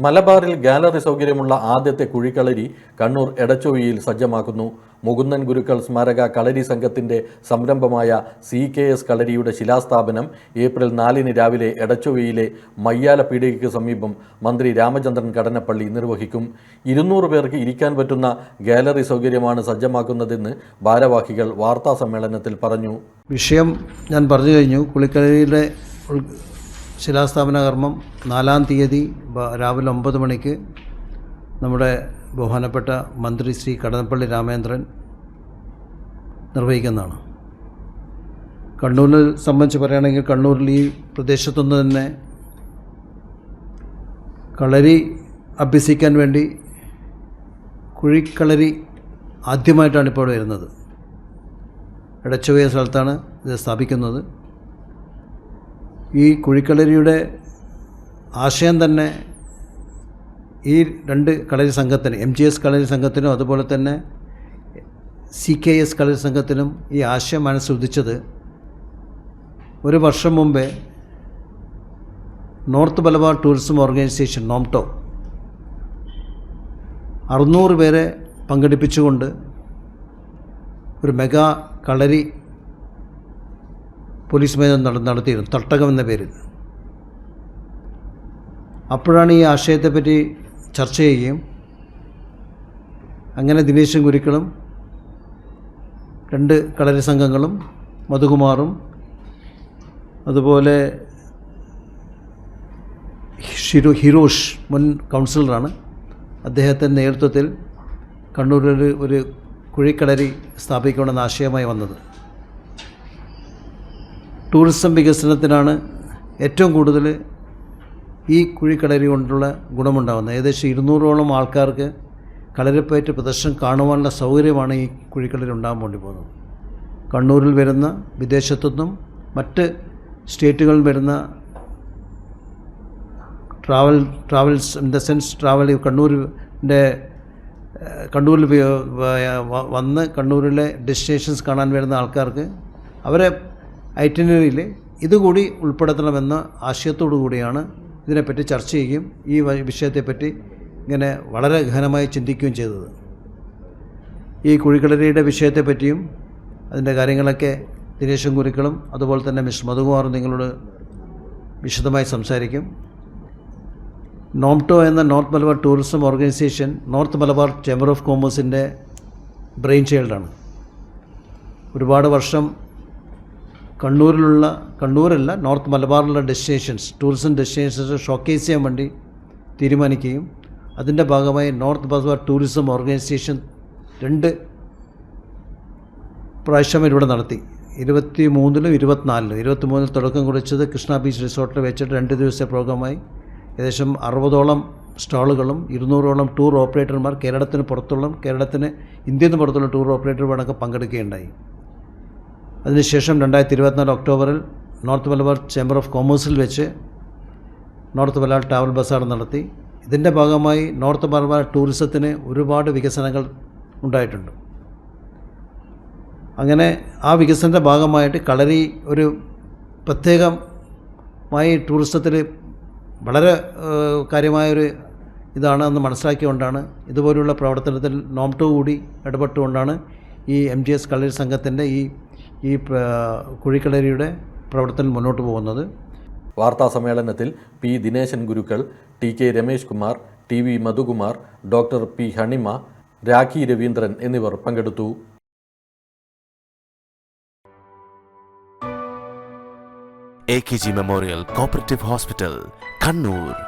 മലബാറിൽ ഗാലറി സൗകര്യമുള്ള ആദ്യത്തെ കുഴിക്കളരി കണ്ണൂർ എടച്ചോയിയിൽ സജ്ജമാക്കുന്നു. മുകുന്ദൻ ഗുരുക്കൾ സ്മാരക കളരി സംഘത്തിന്റെ സംരംഭമായ സി കെ എസ് കളരിയുടെ ശിലാസ്ഥാപനം ഏപ്രിൽ നാലിന് രാവിലെ എടച്ചോയിയിലെ മയ്യാല പീടികയ്ക്ക് സമീപം മന്ത്രി രാമചന്ദ്രൻ കടനപ്പള്ളി നിർവഹിക്കും. ഇരുന്നൂറ് പേർക്ക് ഇരിക്കാൻ പറ്റുന്ന ഗാലറി സൗകര്യമാണ് സജ്ജമാക്കുന്നതെന്ന് ഭാരവാഹികൾ വാർത്താ സമ്മേളനത്തിൽ പറഞ്ഞു. വിഷയം ഞാൻ പറഞ്ഞു കഴിഞ്ഞു. കുളിക്കരയിലെ ഉൾ- ശിലാസ്ഥാപന കർമ്മം നാലാം തീയതി രാവിലെ ഒമ്പത് മണിക്ക് നമ്മുടെ ബഹുമാനപ്പെട്ട മന്ത്രി ശ്രീ കടന്നപ്പള്ളി രാമേന്ദ്രൻ നിർവഹിക്കുന്നതാണ്. കണ്ണൂരിനെ സംബന്ധിച്ച് പറയുകയാണെങ്കിൽ കണ്ണൂരിൽ ഈ പ്രദേശത്തുനിന്ന് തന്നെ കളരി അഭ്യസിക്കാൻ വേണ്ടി കുഴിക്കളരി ആദ്യമായിട്ടാണ് ഇപ്പോൾ വരുന്നത്. ഇടച്ചുവയ സ്ഥലത്താണ് ഇത് സ്ഥാപിക്കുന്നത്. ഈ കുഴിക്കളരിയുടെ ആശയം തന്നെ ഈ രണ്ട് കളരി സംഘത്തിന് എം ജി എസ് കളരി സംഘത്തിനും അതുപോലെ തന്നെ സി കെ എസ് കളരി സംഘത്തിനും ഈ ആശയം മനസ്സുദിച്ചത് ഒരു വർഷം മുമ്പേ North Malabar tourism organisation NOMTO അറുന്നൂറ് പേരെ പങ്കെടുപ്പിച്ചുകൊണ്ട് ഒരു മെഗാ കളരി പോലീസ് മേധം നട നടത്തിയിരുന്നു. തട്ടകം എന്ന പേരിൽ. അപ്പോഴാണ് ഈ ആശയത്തെപ്പറ്റി ചർച്ച ചെയ്യുകയും അങ്ങനെ ദിനേശും ഗുരുക്കളും രണ്ട് കളരി സംഘങ്ങളും മധുകുമാറും അതുപോലെ ഷിരു ഹിരോഷ് മുൻ കൗൺസിലറാണ്. അദ്ദേഹത്തിന്റെ നേതൃത്വത്തിൽ കണ്ണൂരിൽ ഒരു കുഴിക്കളരി സ്ഥാപിക്കണമെന്ന ആശയമായി വന്നത്. ടൂറിസം വികസനത്തിനാണ് ഏറ്റവും കൂടുതൽ ഈ കുഴിക്കളരി കൊണ്ടുള്ള ഗുണമുണ്ടാകുന്നത്. ഏകദേശം ഇരുന്നൂറോളം ആൾക്കാർക്ക് കളരിപ്പയറ്റ് പ്രദർശനം കാണുവാനുള്ള സൗകര്യമാണ് ഈ കുഴിക്കളരി ഉണ്ടാകാൻ വേണ്ടി പോകുന്നത്. കണ്ണൂരിൽ വരുന്ന വിദേശത്തുനിന്നും മറ്റ് സ്റ്റേറ്റുകളിൽ വരുന്ന travel travels in the sense travel കണ്ണൂരിന്റെ കണ്ണൂരിൽ വന്ന് കണ്ണൂരിലെ ഡെസ്റ്റിനേഷൻസ് കാണാൻ വരുന്ന ആൾക്കാർക്ക് അവരെ ഐറ്റിനറിയിൽ ഇതുകൂടി ഉൾപ്പെടുത്തണമെന്ന ആശയത്തോടു കൂടിയാണ് ഇതിനെപ്പറ്റി ചർച്ച ചെയ്യുകയും ഈ വിഷയത്തെപ്പറ്റി ഇങ്ങനെ വളരെ ഗഹനമായി ചിന്തിക്കുകയും ചെയ്തത്. ഈ കുഴിക്കളരിയുടെ വിഷയത്തെപ്പറ്റിയും അതിന്റെ കാര്യങ്ങളൊക്കെ ദിനേശും കുരുക്കളും അതുപോലെ തന്നെ മിസ് മധുകുമാറും നിങ്ങളോട് വിശദമായി സംസാരിക്കും. നോംടോ എന്ന North Malabar tourism organisation North Malabar chamber of കോമേഴ്സിന്റെ brain ചൈൽഡാണ്. ഒരുപാട് വർഷം കണ്ണൂരിലുള്ള കണ്ണൂരല്ല നോർത്ത് മലബാറിലുള്ള ഡെസ്റ്റിനേഷൻസ് ടൂറിസം ഡെസ്റ്റിനേഷൻസ് ഷോക്കേസ് ചെയ്യാൻ വേണ്ടി തീരുമാനിക്കുകയും അതിന്റെ ഭാഗമായി നോർത്ത് മലബാർ ടൂറിസം ഓർഗനൈസേഷൻ രണ്ട് പ്രാവശ്യം ഇവിടെ നടത്തി. ഇരുപത്തി മൂന്നിലും ഇരുപത്തിനാലിലും. ഇരുപത്തി മൂന്നിൽ തുടക്കം കുറിച്ചത് കൃഷ്ണ ബീച്ച് റിസോർട്ടിൽ വെച്ചിട്ട് രണ്ട് ദിവസത്തെ പ്രോഗ്രാമായി. ഏകദേശം അറുപതോളം സ്റ്റാളുകളും ഇരുന്നൂറോളം ടൂർ ഓപ്പറേറ്റർമാർ കേരളത്തിന് പുറത്തുള്ള കേരളത്തിന് ഇന്ത്യയിൽ നിന്ന് പുറത്തുള്ള ടൂർ ഓപ്പറേറ്റർമാരൊക്കെ പങ്കെടുക്കുകയുണ്ടായി. അതിനുശേഷം രണ്ടായിരത്തി ഇരുപത്തിനാല് ഒക്ടോബറിൽ നോർത്ത് മലബാർ ചേംബർ ഓഫ് കോമേഴ്സിൽ വെച്ച് നോർത്ത് മലബാർ ട്രാവൽ ബസാർ നടത്തി. ഇതിന്റെ ഭാഗമായി നോർത്ത് മലബാർ ടൂറിസത്തിന് ഒരുപാട് വികസനങ്ങൾ ഉണ്ടായിട്ടുണ്ട്. അങ്ങനെ ആ വികസനത്തിന്റെ ഭാഗമായിട്ട് കളരി ഒരു പ്രത്യേകമായി ടൂറിസത്തിൽ വളരെ കാര്യമായൊരു ഇതാണ് എന്ന് മനസ്സിലാക്കിക്കൊണ്ടാണ് ഇതുപോലുള്ള പ്രവർത്തനത്തിൽ നോംടോ കൂടി ഇടപെട്ടുകൊണ്ടാണ് ഈ എം ജി എസ് കളരി സംഘത്തിന്റെ ഈ ഈ കുഴിക്കളരിയുടെ പ്രവർത്തനം മുന്നോട്ട് പോകുന്നത്. വാർത്താ സമ്മേളനത്തിൽ P Dineshan Gurukkal T K Ramesh Kumar T V Madhukumar doctor P Honima Rakhi Raveendran എന്നിവർ പങ്കെടുത്തു. A K G memorial cooperative hospital Kannur.